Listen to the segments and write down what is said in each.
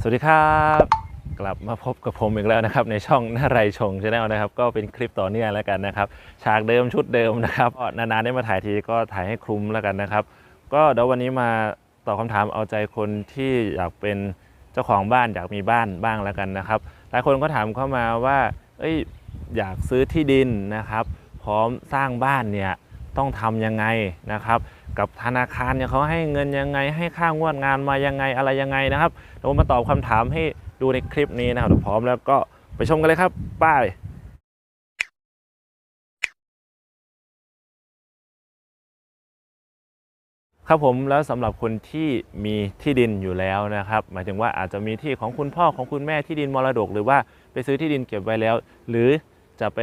สวัสดีครับ กลับมาพบกับผมอีกแล้วนะครับ ในช่องนาไรชงชาแนลนะครับ ก็เป็นคลิปต่อเนื่องแล้วกันนะครับ ฉากเดิมชุดเดิมนะครับนานๆได้มาถ่ายทีก็ถ่ายให้คลุมแล้วกันนะครับ ก็เดี๋ยววันนี้มาตอบคำถามเอาใจคนที่อยากเป็นเจ้าของบ้านอยากมีบ้านบ้างแล้วกันนะครับ หลายคนก็ถามเข้ามาว่าเอ้ยอยากซื้อที่ดินนะครับ พร้อมสร้างบ้านเนี่ยต้องทำยังไงนะครับ กับธนาคารเนี่ยเขาให้เงินยังไง ให้ค่างวดงานมายังไงอะไรยังไงนะครับเดี๋ยวมาตอบคำถามให้ดูในคลิปนี้นะครับพร้อมแล้วก็ไปชมกันเลยครับป้ายครับผมแล้วสำหรับคนที่มีที่ดินอยู่แล้วนะครับ หมายถึงว่าอาจจะมีที่ของคุณพ่อของคุณแม่ที่ดินมรดก หรือว่าไปซื้อที่ดินเก็บไว้แล้ว หรือจะไป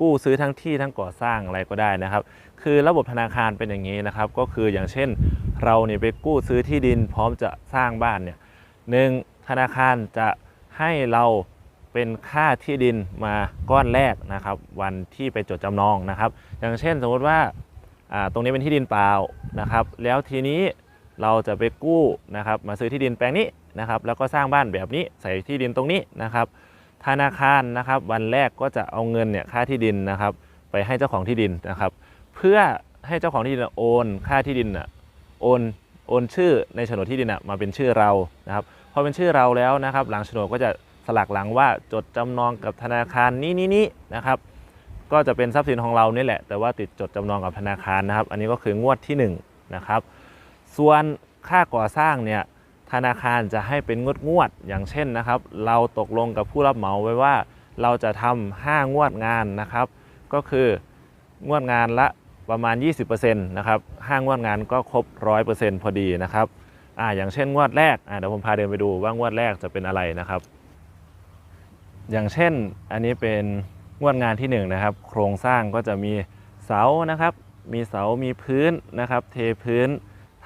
กู้ซื้อทั้งที่ทั้งก่อสร้างอะไรก็ได้นะครับ คือระบบธนาคารเป็นอย่างนี้นะครับ ก็คืออย่างเช่น เราเนี่ยไปกู้ซื้อที่ดินพร้อมจะสร้างบ้านเนี่ยหนึ่งธนาคารจะให้เราเป็นค่าที่ดินมาก้อนแรกนะครับ วันที่ไปจดจำนองนะครับ อย่างเช่นสมมติว่าอ่าตรงนี้เป็นที่ดินเปล่านะครับ แล้วทีนี้เราจะไปกู้นะครับ มาซื้อที่ดินแปลงนี้นะครับ แล้วก็สร้างบ้านแบบนี้ใส่ที่ดินตรงนี้นะครับ ธนาคารนะครับวันแรกก็จะเอาเงินเนี่ยค่าที่ดินนะครับ ไปให้เจ้าของที่ดินนะครับ เพื่อให้เจ้าของที่ดินโอนค่าที่ดินน่ะโอนโอนชื่อในโฉนดที่ดินน่ะมาเป็นชื่อเรานะครับพอเป็นชื่อเราแล้วนะครับ หลังโฉนดก็จะสลักหลังว่าจดจำนองกับธนาคารนี้นี้นี้นะครับ ก็จะเป็นทรัพย์สินของเรานี่แหละ แต่ว่าติดจดจำนองกับธนาคารนะครับ อันนี้ก็คืองวดที่1นะครับส่วนค่าก่อสร้างเนี่ย ธนาคารจะให้เป็นงวดงวดๆอย่างเช่นนะครับ เราตกลงกับผู้รับเหมาไว้ว่า เราจะทำ5งวดงานนะครับ ก็คืองวดงานละประมาณ 20%นะครับห้างวดงานก็ครบ 100%พอดีนะครับอ่าอย่างเช่นงวดแรกอ่าเดี๋ยวผมพาเดินไปดูว่างวดแรกจะเป็นอะไรนะครับ อย่างเช่นอันนี้เป็นงวดงานที่1นงนะครับ โครงสร้างก็จะมีเสานะครับ มีเสามีพื้นนะครับ เทพื้น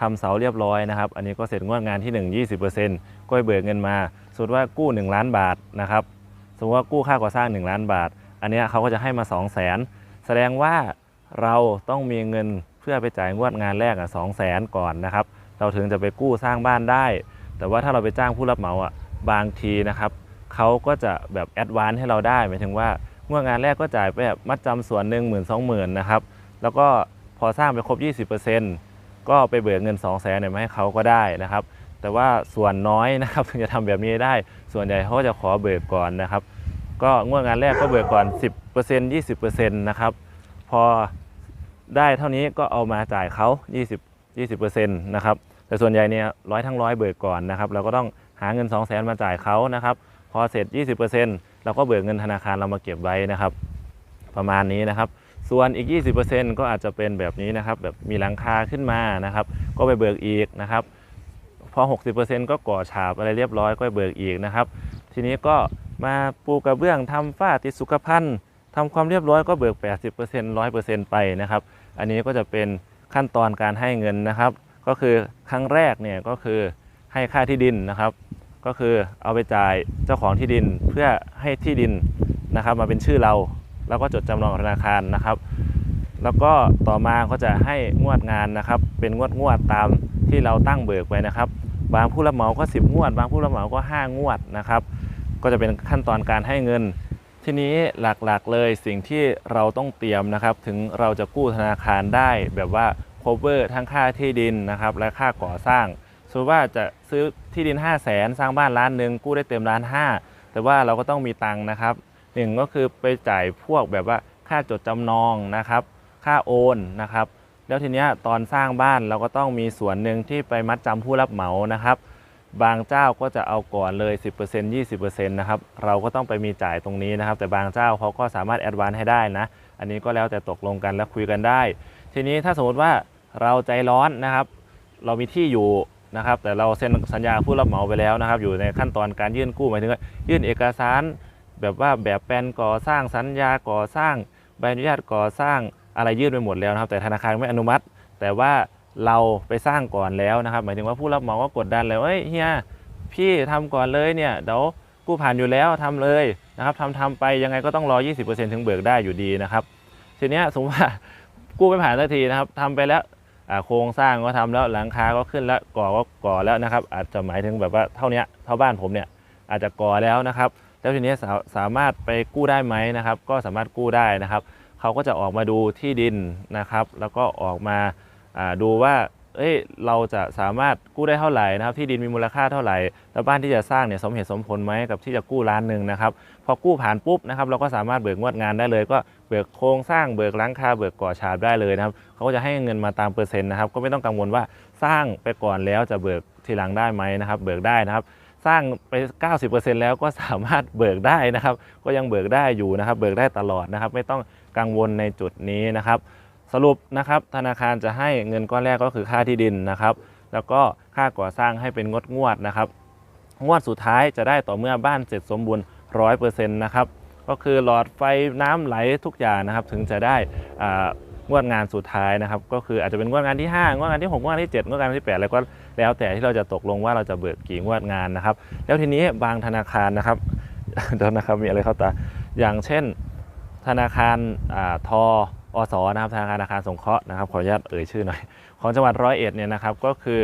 ทำเสาเรียบร้อยนะครับ อันนี้ก็เสร็จงวดงานที่ 1 20%ก็ไปเบิกเงินมาสมมติว่ากู้ 1 ล้านบาทนะครับสมมติว่ากู้ค่าก่อสร้าง 1 ล้านบาท อันนี้เขาก็จะให้มา 2 0 0 0 0 0 แสดงว่าเราต้องมีเงินเพื่อไปจ่ายงวดงานแรกอะ2 0 0 0 0 0ก่อนนะครับ เราถึงจะไปกู้สร้างบ้านได้ แต่ว่าถ้าเราไปจ้างผู้รับเหมาอะบางทีนะครับเขาก็จะแบบแอดวานให้เราได้หมายถึงว่างวดงานแรกก็จ่ายไปแบบมัดจำส่วนหนึ่งหมื่นสองหมื่นนะครับแล้วก็พอสร้างไปครบ 20% ก็ไปเบิกเงิน2 0 0 0 0 0เนี่ยมาให้เขาก็ได้นะครับ แต่ว่าส่วนน้อยนะครับถึงจะทำแบบนี้ได้ ส่วนใหญ่เขาก็จะขอเบิกก่อนนะครับ ก็งวดงานแรกก็เบิกก่อน 10% 20%นะครับพอได้เท่านี้ก็เอามาจ่ายเขา20 20%นะครับแต่ส่วนใหญ่เนี่ยร้อยทั้งร้อยเบิกก่อนนะครับเราก็ต้องหาเงิน 2 0 0 0 0 0มาจ่ายเขานะครับพอเสร็จ 20%เราก็เบิกเงินธนาคารเรามาเก็บไว้นะครับ ประมาณนี้นะครับ ส่วนอีก 20%ก็อาจจะเป็นแบบนี้นะครับ แบบมีหลังคาขึ้นมานะครับ ก็ไปเบิกอีกนะครับพอ 60%ก็ก่อฉาบอะไรเรียบร้อยก็ไปเบิกอีกนะครับ ทีนี้ก็มาปูกระเบื้องทำฝ้าติดสุขภัณฑ์ทำความเรียบร้อยก็เบิก 80% 100%ไปนะครับ อันนี้ก็จะเป็นขั้นตอนการให้เงินนะครับ ก็คือครั้งแรกเนี่ยก็คือให้ค่าที่ดินนะครับ ก็คือเอาไปจ่ายเจ้าของที่ดินเพื่อให้ที่ดินนะครับ มาเป็นชื่อเรา แล้วก็จดจำนองกับธนาคารนะครับ แล้วก็ต่อมาก็จะให้งวดงานนะครับ เป็นงวดงวดตามที่เราตั้งเบิกไว้นะครับ บางผู้รับเหมาก็ 10 งวด บางผู้รับเหมาก็ 5 งวดนะครับ ก็จะเป็นขั้นตอนการให้เงิน ทีนี้หลักๆเลยสิ่งที่เราต้องเตรียมนะครับ ถึงเราจะกู้ธนาคารได้แบบว่า cover ทั้งค่าที่ดินนะครับและค่าก่อสร้างสมมติว่าจะซื้อที่ดิน 5 0 0แสนสร้างบ้านล้านหนึ่งกู้ได้เต็มล้านห้าแต่ว่าเราก็ต้องมีตังค์นะครับ หนึ่งก็คือไปจ่ายพวกแบบว่าค่าจดจำนองนะครับ ค่าโอนนะครับ แล้วทีเนี้ยตอนสร้างบ้านเราก็ต้องมีส่วนหนึ่งที่ไปมัดจำผู้รับเหมานะครับ บางเจ้าก็จะเอาก่อนเลย 10% 20%นะครับเราก็ต้องไปมีจ่ายตรงนี้นะครับ แต่บางเจ้าเขาก็สามารถแอดวานให้ได้นะ อันนี้ก็แล้วแต่ตกลงกันและคุยกันได้ ทีนี้ถ้าสมมติว่าเราใจร้อนนะครับ เรามีที่อยู่นะครับ แต่เราเซ็นสัญญาผู้รับเหมาไปแล้วนะครับ อยู่ในขั้นตอนการยื่นกู้หมายถึงว่ายื่นเอกสาร แบบว่าแบบแปลนก่อสร้างสัญญาก่อสร้างใบอนุญาตก่อสร้างอะไรยื่นไปหมดแล้วนะครับ แต่ธนาคารไม่อนุมัติ แต่ว่าเราไปสร้างก่อนแล้วนะครับ หมายถึงว่าผู้รับเหมาก็กดดันเลยเอ้ยเฮียพี่ทำก่อนเลยเนี่ยเดี๋ยวกู้ผ่านอยู่แล้วทำเลยนะครับทำทำไปยังไงก็ต้องรอ 20%ถึงเบิกได้อยู่ดีนะครับทีเนี้ยสมมติว่ากู้ไม่ผ่านสักทีนะครับทำไปแล้วโครงสร้างก็ทำแล้วหลังคาก็ขึ้นแล้วก่อก็ก่อแล้วนะครับ อาจจะหมายถึงแบบว่าเท่านี้เท่าบ้านผมเนี่ยอาจจะก่อแล้วนะครับ แล้วทีนี้สามารถไปกู้ได้ไหมนะครับ ก็สามารถกู้ได้นะครับเขาก็จะออกมาดูที่ดินนะครับ แล้วก็ออกมาดูว่าเอ้ยเราจะสามารถกู้ได้เท่าไหร่นะครับ ที่ดินมีมูลค่าเท่าไหร่ แล้วบ้านที่จะสร้างเนี่ยสมเหตุสมผลไหมกับที่จะกู้ล้านหนึ่งนะครับพอกู้ผ่านปุ๊บนะครับ เราก็สามารถเบิกงวดงานได้เลย ก็เบิกโครงสร้างเบิกหลังคาเบิกก่อฉาบได้เลยนะครับเขาก็จะให้เงินมาตามเปอร์เซ็นต์นะครับ ก็ไม่ต้องกังวลว่าสร้างไปก่อนแล้วจะเบิกทีหลังได้ไหมนะครับ เบิกได้นะครับ สร้างไป 90%แล้วก็สามารถเบิกได้นะครับ ก็ยังเบิกได้อยู่นะครับ เบิกได้ตลอดนะครับ ไม่ต้องกังวลในจุดนี้นะครับ สรุปนะครับธนาคารจะให้เงินก้อนแรกก็คือค่าที่ดินนะครับ แล้วก็ค่าก่อสร้างให้เป็นงดงวดนะครับ งวดสุดท้ายจะได้ต่อเมื่อบ้านเสร็จสมบูรณ์ร้อยเปอร์เซ็นต์นะครับก็คือหลอดไฟน้ำไหลทุกอย่างนะครับ ถึงจะได้อ่า งวดงานสุดท้ายนะครับ ก็คืออาจจะเป็นงวดงานที่ 5 งวดงานที่ 6 งวดงานที่ 7 งวดงานที่ 8 แล้วก็แล้วแต่ที่เราจะตกลงว่าเราจะเบิกกี่งวดงานนะครับ แล้วทีนี้บางธนาคารนะครับเดี๋ยวนะครับมีอะไรเข้าตาอย่างเช่น ธนาคารอ่าทออสนะครับธนาคารอาคารสงเคราะห์นะครับขออนุญาตเอ่ยชื่อหน่อย ของจังหวัดร้อยเอ็ดเนี่ยนะครับก็คือ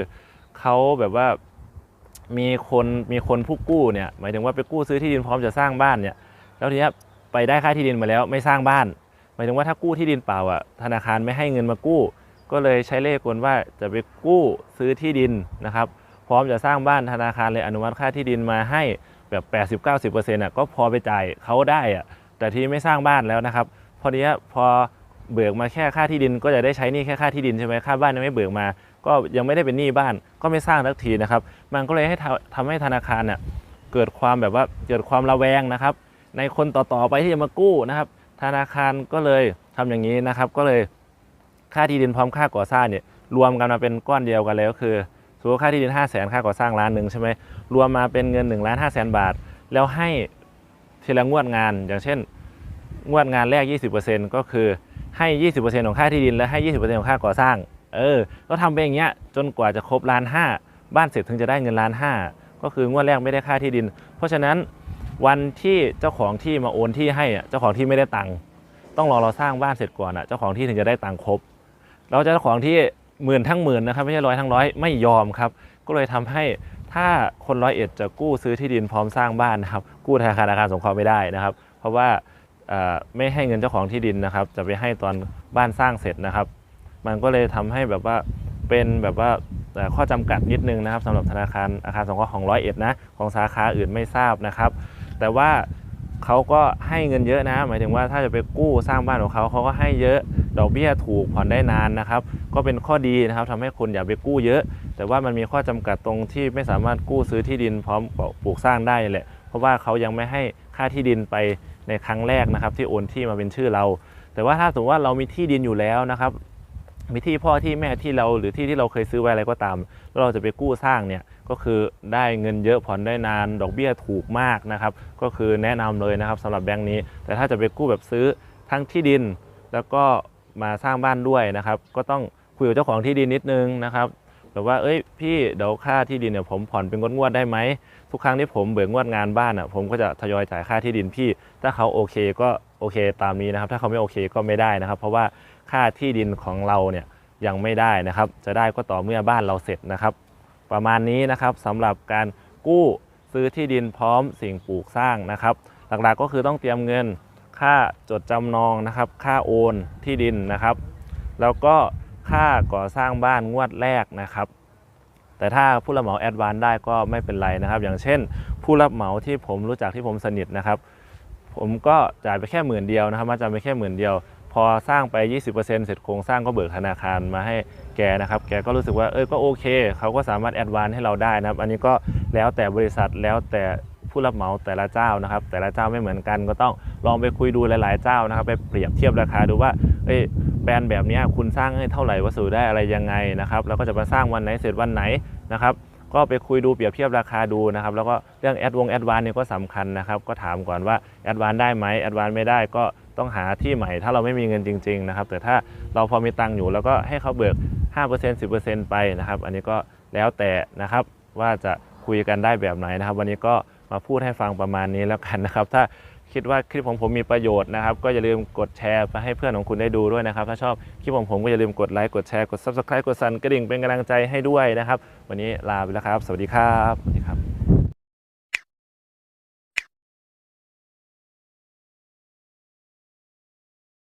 เขาแบบว่ามีคนมีคนผู้กู้เนี่ยหมายถึงว่าไปกู้ซื้อที่ดินพร้อมจะสร้างบ้านเนี่ยแล้วทีนี้ไปได้ค่าที่ดินมาแล้วไม่สร้างบ้าน มายถึงว่าถ้ากู้ที่ดินเปล่าอะธนาคารไม่ให้เงินมากู้ ก็เลยใช้เลขกลว่าจะไปกู้ซื้อที่ดินนะครับ พร้อมจะสร้างบ้านธนาคารเลยอนุมัติค่าที่ดินมาให้แบบ 80-90%อะก็พอไปจ่ายเขาได้อะแต่ที่ไม่สร้างบ้านแล้วนะครับพอดีพอเบิกมาแค่ค่าที่ดิน ก็จะได้ใช้หนี้แค่ค่าที่ดินใช่ไหมค่าบ้านยังไม่เบิกมา ก็ยังไม่ได้เป็นหนี้บ้าน ก็ไม่สร้างทักทีนะครับ มันก็เลยให้ทำทำให้ธนาคารเนี่ยเกิดความแบบว่าเกิดความระแวงนะครับ ในคนต่อๆไปที่จะมากู้นะครับ ธนาคารก็เลยทำอย่างนี้นะครับ ก็เลยค่าที่ดินพร้อมค่าก่อสร้างเนี่ยรวมกันมาเป็นก้อนเดียวกันเลยก็คือสมมติค่าที่ดิน 5 0 0แสนค่าก่อสร้างล้านหนึ่งใช่ไหมรวมมาเป็นเงิน1นึ่งล้านห้าแสนบาท แล้วให้ทีละงวดงาน อย่างเช่น งวดงานแรก 20%ก็คือให้ 20%ของค่าที่ดินและให้ 20%ของค่าก่อสร้าง เออ ก็ทำไปอย่างเงี้ยจนกว่าจะครบล้านห้าบ้านเสร็จถึงจะได้เงินล้านห้าก็คืองวดแรกไม่ได้ค่าที่ดิน เพราะฉะนั้น วันที่เจ้าของที่มาโอนที่ให้อะเจ้าของที่ไม่ได้ตังค์ต้องรอเราสร้างบ้านเสร็จก่อนอะเจ้าของที่ถึงจะได้ตังค์ครบเราเจ้าของที่หมื่นทั้งหมื่นนะครับไม่ใช่ร้อยทั้งร้อยไม่ยอมครับ ก็เลยทำให้ถ้าคนร้อยเอ็ดจะกู้ซื้อที่ดินพร้อมสร้างบ้านนะครับกู้ธนาคารอาคารสงเคราะห์ไม่ได้นะครับ เพราะว่าไม่ให้เงินเจ้าของที่ดินนะครับ จะไปให้ตอนบ้านสร้างเสร็จนะครับ มันก็เลยทำให้แบบว่าเป็นแบบว่าข้อจำกัดนิดนึงนะครับสำหรับธนาคารอาคารสงเคราะห์ของร้อยเอ็ดนะของสาขาอื่นไม่ทราบนะครับ แต่ว่าเขาก็ให้เงินเยอะนะ หมายถึงว่าถ้าจะไปกู้สร้างบ้านของเขาเขาก็ให้เยอะดอกเบี้ยถูกผ่อนได้นานนะครับ ก็เป็นข้อดีนะครับทำให้คนอย่าไปกู้เยอะ แต่ว่ามันมีข้อจำกัดตรงที่ไม่สามารถกู้ซื้อที่ดินพร้อมปลูกสร้างได้แหละเพราะว่าเขายังไม่ให้ค่าที่ดินไปในครั้งแรกนะครับ ที่โอนที่มาเป็นชื่อเรา แต่ว่าถ้าสมมติว่าเรามีที่ดินอยู่แล้วนะครับมีที่พ่อที่แม่ที่เราหรือที่ที่เราเคยซื้อไว้อะไรก็ตามแล้วเราจะไปกู้สร้างเนี่ย ก็คือได้เงินเยอะผ่อนได้นาน ดอกเบี้ยถูกมากนะครับ ก็คือแนะนำเลยนะครับสำหรับแบงก์นี้ แต่ถ้าจะไปกู้แบบซื้อทั้งที่ดิน แล้วก็มาสร้างบ้านด้วยนะครับ ก็ต้องคุยกับเจ้าของที่ดินนิดนึงนะครับแบบว่าเอ้ยพี่เดี๋ยวค่าที่ดินเนี่ยผมผ่อนเป็นงวดๆได้ไหมทุกครั้งที่ผมเบิกงวดงานบ้านอะผมก็จะทยอยจ่ายค่าที่ดินพี่ ถ้าเขาโอเคก็โอเคตามนี้นะครับ ถ้าเขาไม่โอเคก็ไม่ได้นะครับ เพราะว่าค่าที่ดินของเราเนี่ยยังไม่ได้นะครับ จะได้ก็ต่อเมื่อบ้านเราเสร็จนะครับ ประมาณนี้นะครับสำหรับการกู้ซื้อที่ดินพร้อมสิ่งปลูกสร้างนะครับ หลักๆก็คือต้องเตรียมเงินค่าจดจำนองนะครับ ค่าโอนที่ดินนะครับ แล้วก็ค่าก่อสร้างบ้านงวดแรกนะครับ แต่ถ้าผู้รับเหมาแอดวานได้ก็ไม่เป็นไรนะครับ อย่างเช่น ผู้รับเหมาที่ผมรู้จักที่ผมสนิทนะครับ ผมก็จ่ายไปแค่หมื่นเดียวนะครับมาจ่ายไปแค่หมื่นเดียว อสร้างไป 20%เสร็จโครงสร้างก็เบิกธนาคารมาให้แกนะครับ แกก็รู้สึกว่าเออก็โอเค เขาก็สามารถแอดวานให้เราได้นะครับ อันนี้ก็แล้วแต่บริษัทแล้วแต่ผู้รับเหมาแต่ละเจ้านะครับ แต่ละเจ้าไม่เหมือนกัน ก็ต้องลองไปคุยดูหลาย ๆ เจ้านะครับ ไปเปรียบเทียบราคาดูว่าเอ้ยแบรนด์แบบนี้คุณสร้างให้เท่าไหร่วัสดุได้อะไรยังไงนะครับ แล้วก็จะมาสร้างวันไหนเสร็จวันไหนนะครับก็ไปคุยดูเปรียบเทียบราคาดูนะครับ แล้วก็เรื่องแอดวงแอดวานเนี่ยก็สำคัญนะครับ ก็ถามก่อนว่าแอดวานได้ไหมแอดวานไม่ได้ก็ ต้องหาที่ใหม่ถ้าเราไม่มีเงินจริง ๆ นะครับ แต่ถ้าเราพอมีตังค์อยู่แล้วก็ให้เขาเบิก 5% 10%ไปนะครับ อันนี้ก็แล้วแต่นะครับว่าจะคุยกันได้แบบไหนนะครับ วันนี้ก็มาพูดให้ฟังประมาณนี้แล้วกันนะครับ ถ้าคิดว่าคลิปของผมมีประโยชน์นะครับ ก็อย่าลืมกดแชร์ไปให้เพื่อนของคุณได้ดูด้วยนะครับ ถ้าชอบคลิปของผมก็อย่าลืมกดไลค์กดแชร์กด subscribe กดสั่นกระดิ่งเป็นกำลังใจให้ด้วยนะครับ วันนี้ลาไปแล้วครับ สวัสดีครับสวัสดีครับ